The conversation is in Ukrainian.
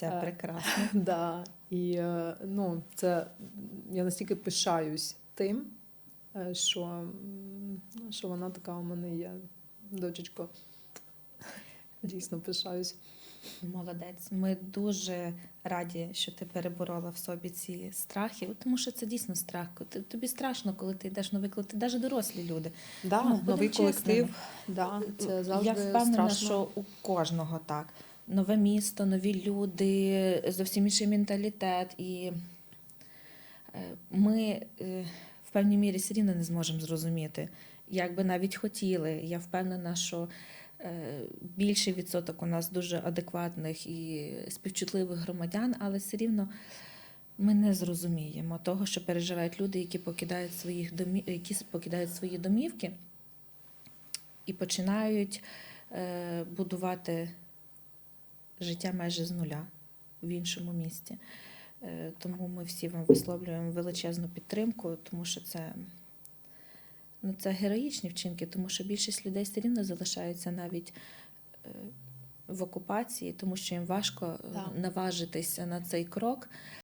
Це Е, прекрасно. Да. І е, ну, це я настільки пишаюсь тим, е, що, що вона така у мене є. Дочечко. Дійсно пишаюсь. Молодець. Ми дуже раді, що ти переборола в собі ці страхи, тому що це дійсно страх. Тобі страшно, коли ти йдеш новий колектив, навіть дорослі люди. Да, Ну, новий чесними. колектив. Да, це завжди Я впевнена, страшно. що у кожного так. Нове місто, нові люди, зовсім інший менталітет. І е, ми е, в певній мірі все рівно не зможемо зрозуміти. Як би навіть хотіли. Я впевнена, що е, більший відсоток у нас дуже адекватних і співчутливих громадян, але все рівно ми не зрозуміємо того, що переживають люди, які покидають своїх домі... які покидають свої домівки і починають будувати життя майже з нуля в іншому місті. Е, тому ми всі вам висловлюємо величезну підтримку, тому що це, ну, це героїчні вчинки, тому що більшість людей все рівно залишаються навіть е, в окупації, тому що їм важко е, Да. наважитися на цей крок.